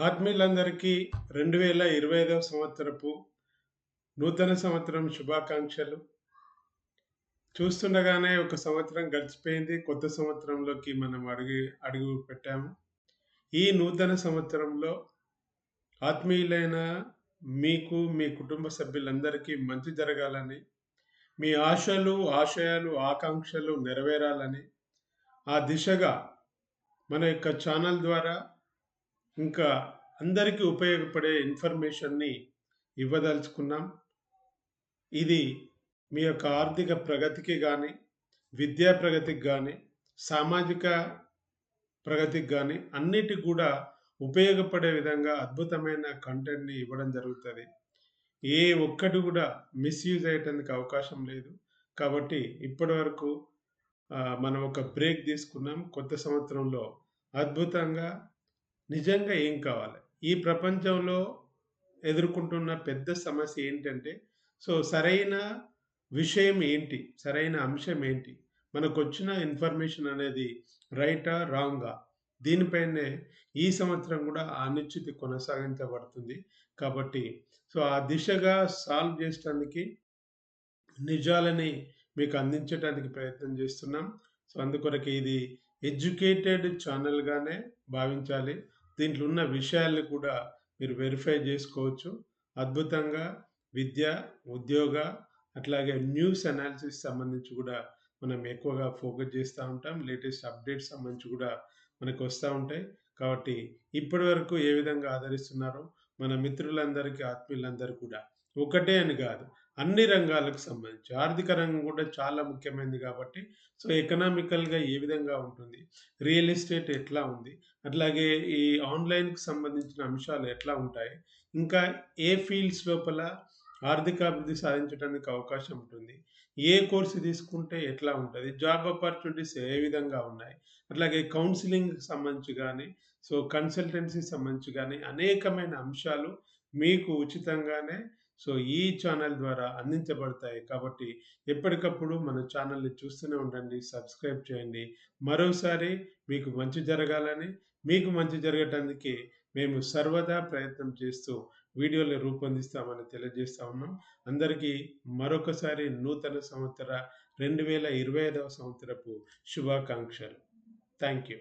ఆత్మీయులందరికీ రెండు వేల ఇరవై ఐదవ సంవత్సరపు నూతన సంవత్సరం శుభాకాంక్షలు. చూస్తుండగానే ఒక సంవత్సరం గడిచిపోయింది. కొత్త సంవత్సరంలోకి మనం అడుగు అడుగు పెట్టాము. ఈ నూతన సంవత్సరంలో ఆత్మీయులైన మీకు మీ కుటుంబ సభ్యులందరికీ మంచి జరగాలని మీ ఆశలు ఆశయాలు ఆకాంక్షలు నెరవేరాలని ఆ దిశగా మన యొక్క ఛానల్ ద్వారా ఇంకా అందరికీ ఉపయోగపడే ఇన్ఫర్మేషన్ని ఇవ్వదలుచుకున్నాం. ఇది మీ యొక్క ఆర్థిక ప్రగతికి కానీ విద్యా ప్రగతికి కానీ సామాజిక ప్రగతికి కానీ అన్నిటికి కూడా ఉపయోగపడే విధంగా అద్భుతమైన కంటెంట్ని ఇవ్వడం జరుగుతుంది. ఏ ఒక్కటి కూడా మిస్యూజ్ అయ్యేటానికి అవకాశం లేదు. కాబట్టి ఇప్పటి వరకు మనం ఒక బ్రేక్ తీసుకున్నాం. కొత్త సంవత్సరంలో అద్భుతంగా నిజంగా ఏం కావాలి? ఈ ప్రపంచంలో ఎదుర్కొంటున్న పెద్ద సమస్య ఏంటంటే సో సరైన విషయం ఏంటి? సరైన అంశం ఏంటి? మనకు వచ్చిన ఇన్ఫర్మేషన్ అనేది రైటా రాంగా? దీనిపైనే ఈ సంవత్సరం కూడా అనిశ్చితి కొనసాగించబడుతుంది. కాబట్టి సో ఆ దిశగా సాల్వ్ చేసడానికి నిజాలని మీకు అందించడానికి ప్రయత్నం చేస్తున్నాం. సో అందుకొరకు ఇది ఎడ్యుకేటెడ్ ఛానల్గానే భావించాలి. దీంట్లో ఉన్న విషయాల్ని కూడా మీరు వెరిఫై చేసుకోవచ్చు. అద్భుతంగా విద్య ఉద్యోగ అట్లాగే న్యూస్ అనాలిసిస్ సంబంధించి కూడా మనం ఎక్కువగా ఫోకస్ చేస్తూ ఉంటాం. లేటెస్ట్ అప్డేట్స్ సంబంధించి కూడా మనకు వస్తూ ఉంటాయి. కాబట్టి ఇప్పటి వరకు ఏ విధంగా ఆదరిస్తున్నారో మన మిత్రులందరికీ ఆత్మీయులందరూ కూడా ఒకటే అని కాదు. అన్ని రంగాలకు సంబంధించి. ఆర్థిక రంగం కూడా చాలా ముఖ్యమైనది కాబట్టి సో ఎకనామికల్గా ఏ విధంగా ఉంటుంది? రియల్ ఎస్టేట్ ఎట్లా ఉంది? అట్లాగే ఈ ఆన్లైన్కి సంబంధించిన అంశాలు ఎట్లా ఉంటాయి? ఇంకా ఏ ఫీల్డ్స్ లోపల ఆర్థిక అభివృద్ధి సాధించడానికి అవకాశం ఉంటుంది? ఏ కోర్సు తీసుకుంటే ఎట్లా ఉంటుంది? జాబ్ ఆపర్చునిటీస్ ఏ విధంగా ఉన్నాయి? అట్లాగే కౌన్సిలింగ్ సంబంధించి కానీ సో కన్సల్టెన్సీ సంబంధించి కానీ అనేకమైన అంశాలు మీకు ఉచితంగానే సో ఈ ఛానల్ ద్వారా అందించబడతాయి. కాబట్టి ఎప్పటికప్పుడు మన ఛానల్ని చూస్తూనే ఉండండి సబ్స్క్రైబ్ చేయండి. మరోసారి మీకు మంచి జరగాలని మీకు మంచి జరగటానికి మేము సర్వదా ప్రయత్నం చేస్తూ వీడియోలు రూపొందిస్తామని తెలియజేస్తా ఉన్నాం. అందరికీ మరొకసారి నూతన సంవత్సర రెండు వేల ఇరవై ఐదవ సంవత్సరపు శుభాకాంక్షలు. Thank you.